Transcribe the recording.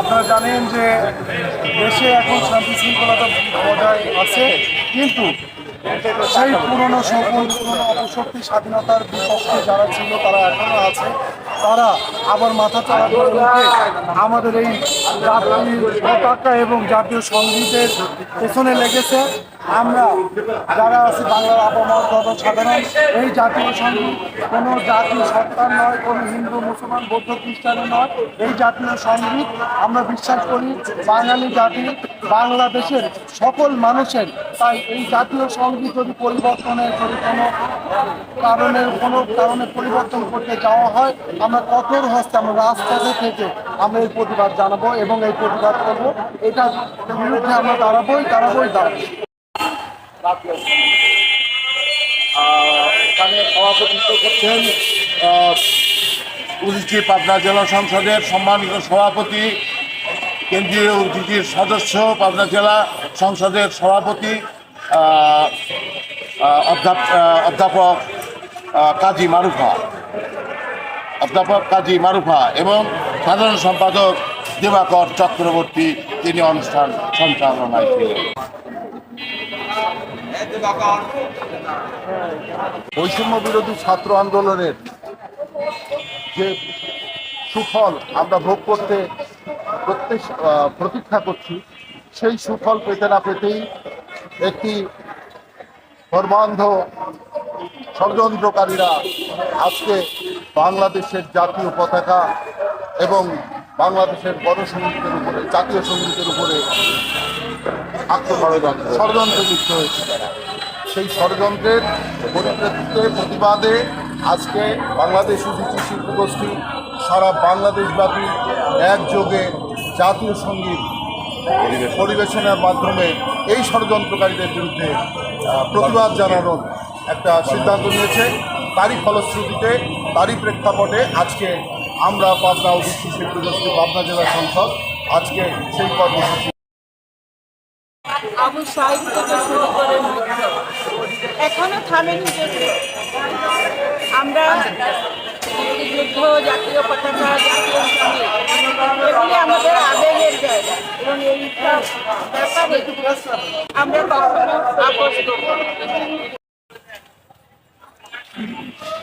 আপনারা জানেন যে দেশে এখন শান্তি শৃঙ্খলতা বজায় আছে, কিন্তু সেই পুরনো সকল পুরনো অপশক্তি স্বাধীনতার বিপক্ষে যারা ছিল, তারা এখনও আছে। তারা আবার মাথা চাড়া করে আমাদের এই জাতীয় পতাকা এবং জাতীয় সঙ্গীতের পেছনে লেগেছে। আমরা যারা আছি বাংলার আবহাওয়া সাধারণ, এই জাতীয় সংগীত কোনো জাতীয় সত্তার নয়, কোনো হিন্দু, মুসলমান, বৌদ্ধ খ্রিস্টানের নয়। এই জাতীয় সংগীত আমরা বিশ্বাস করি, বাঙালি জাতি, বাংলাদেশের সকল মানুষের। তাই এই জাতীয় সংগীত যদি পরিবর্তনের যদি কোনো কারণের কোনো কারণে পরিবর্তন করতে যাওয়া হয় আমরা কঠোর হস্তে আমরা রাজপথে থেকে আমরা এই প্রতিবাদ জানাব এবং এই প্রতিবাদ করব। এটার বিরুদ্ধে আমরা দাঁড়াবোই দাঁড়াবোই দাঁড়াবো এখানে সভাপতিত্ব করছেন উজিচি পাবনা জেলা সংসদের সম্মানিত সভাপতি, কেন্দ্রীয় উজিচির সদস্য, পাবনা জেলা সংসদের সভাপতি অধ্যাপক কাজী মারুফা। অধ্যাপক কাজী মারুফা এবং সাধারণ সম্পাদক দিবাকর চক্রবর্তী, তিনি অনুষ্ঠান সঞ্চালনায় ছিলেন। বৈষম্য বিরোধী ছাত্র আন্দোলনের যে সুফল আমরা ভোগ করতে প্রত্যেক প্রতীক্ষা করছি, সেই সুফল পেতে না পেতেই একটি ধর্মান্ধ ষড়যন্ত্রকারীরা আজকে বাংলাদেশের জাতীয় পতাকা এবং বাংলাদেশের গণসঙ্গীতের উপরে, জাতীয় সঙ্গীতের উপরে আক্রমণ ষড়যন্ত্র লিপ্ত হয়েছে সেই ষড়যন্ত্রের পরিপ্রেক্ষিতে, প্রতিবাদে আজকে বাংলাদেশ উচিত শিল্প গোষ্ঠী সারা বাংলাদেশব্যাপী একযোগে জাতীয় সংগীত পরিবেশনের মাধ্যমে এই ষড়যন্ত্রকারীদের বিরুদ্ধে প্রতিবাদ জানানোর একটা সিদ্ধান্ত নিয়েছে। তারই ফলশ্রুতিতে, তারই প্রেক্ষাপটে আজকে আমরা পাবনা উচিত শিল্প গোষ্ঠী পাবনা জেলা সংসদ আজকে সেই কর্মসূচি আবু সাইদ এখনও থামেনি আমরা যুদ্ধ, জাতীয় পতাকা, জাতীয় এগুলি আমাদের আবেগের জায়গা। এবং এই ব্যাপারে আমরা কখনো আপোষ Thank you.